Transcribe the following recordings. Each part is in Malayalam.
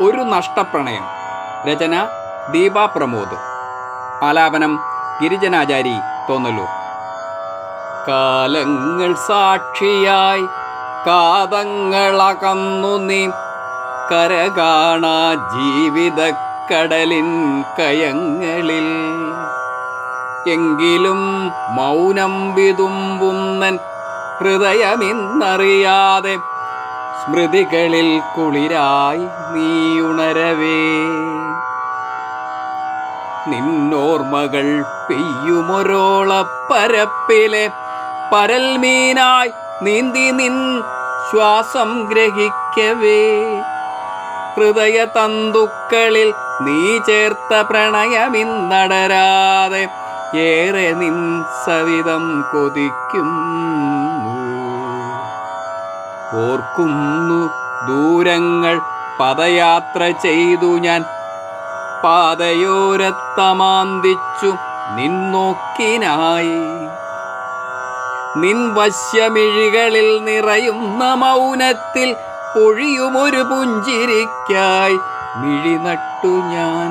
ഒരു നഷ്ടപ്രണയം. രചന ദീപ പ്രമോദ്. ആലാപനം ഗിരിജനാചാരി തോന്നലൂർ കാലങ്ങൾ സാക്ഷിയായി കാതങ്ങളകന്നു നീ. കരകാണാ ജീവിതക്കടലിൻ കയങ്ങളിൽ. എങ്കിലും മൗനം വിതുമ്പുന്നൻ ഹൃദയമിന്നറിയാതെ സ്മൃതികളിൽ കുളിരായി നീ ഉണരവേ നിന്നോർമ്മകൾ പെയ്യുമൊരോളപ്പരപ്പിലെ പരൽമീനായി നീന്തി നിൻ ശ്വാസം ഗ്രഹിക്കവേ. ഹൃദയ തന്തുക്കളിൽ നീ ചേർത്ത പ്രണയമിന്നടരാതെ ഏറെ നിൻ സവിതം കൊതിക്കുന്നു. ഓർക്കുന്നു. ദൂരങ്ങൾ പദയാത്ര ചെയ്തു ഞാൻ. പാതയോരത്തമാന്തിച്ചു നിന്നോക്കിനായി. നിൻ വശ്യമിഴികളിൽ നിറയുന്ന മൗനത്തിൽ പൊഴിയുമൊരു പുഞ്ചിരിക്കായി മിഴി നട്ടു ഞാൻ.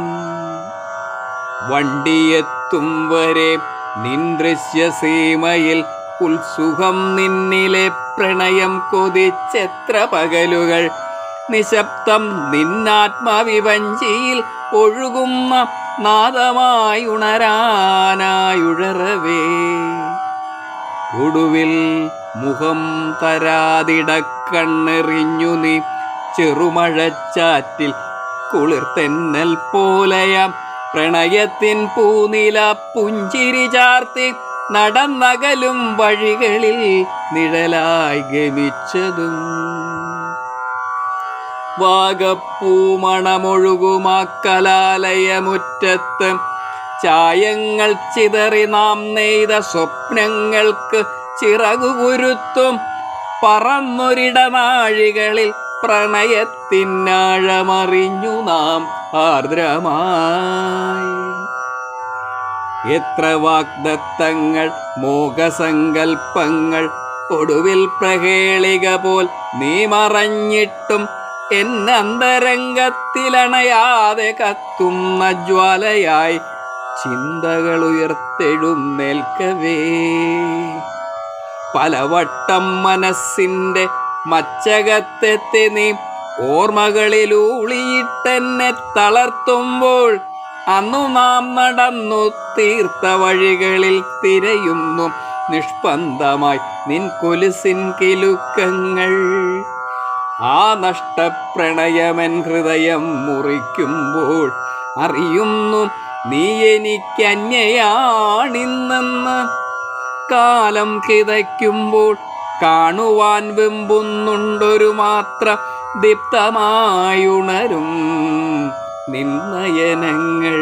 വണ്ടിയെത്തും വരെ നിൻ ദൃശ്യസീമയിൽ ഉത്സുഖം നിന്നിലെ പ്രണയം കൊതിച്ചെത്ര പകലുകൾ. നിശബ്ദം നിന്നാത്മവിവഞ്ചിയിൽ ഒഴുകുന്ന നാദമായി ഉണരാനായുഴറവേ ഒടുവിൽ മുഖം തരാതിടക്കണ്ണെറിഞ്ഞു നീ ചെറുമഴച്ചാറ്റിൽ കുളിർത്തെന്നൽ പോലെയാം പ്രണയത്തിൻ പൂനില പുഞ്ചിരി ചാർത്തി നടന്നകലും വഴികളിൽ നിഴലായി ഗമിച്ചതും. വാഗപ്പൂമണമൊഴുകുമാക്കലാലയമുറ്റത്ത് ചായങ്ങൾ ചിതറി നാം നെയ്ത സ്വപ്നങ്ങൾക്ക് ചിറകുകുരുത്തും. പറന്നൊരിടനാഴികളിൽ പ്രണയത്തിനാഴമറിഞ്ഞു നാം ആർദ്രമായി. എത്ര വാഗ്ദത്തങ്ങൾ മോഹസങ്കൽപ്പങ്ങൾ ഒടുവിൽ പ്രഹേളിക പോൽ നീ മറഞ്ഞിട്ടും എന്നന്തരംഗത്തിലണയാതെ കത്തുന്ന ജ്വാലയായി ചിന്തകൾ ഉയർത്തെഴുന്നേൽക്കവേ. പലവട്ടം മനസ്സിന്റെ മച്ചകത്തെത്തി നീ ഓർമ്മകളിലൂളിയിട്ടെന്നെ തളർത്തുമ്പോൾ അന്നു നാം നടന്നു തീർത്ത വഴികളിൽ തിരയുന്നു. നിഷ്പന്ദമായി നിൻ കൊലുസിൻ കിലുക്കങ്ങൾ. ആ നഷ്ടപ്രണയമൻ ഹൃദയം മുറിക്കുമ്പോൾ അറിയുന്നു നീ എനിക്ക് അന്യയാണിന്നെന്ന്. കാലം കിതയ്ക്കുമ്പോൾ കാണുവാൻ വെമ്പുന്നുണ്ടൊരു മാത്രം ദീപ്തമായുണരും. നിന്നയനങ്ങൾ.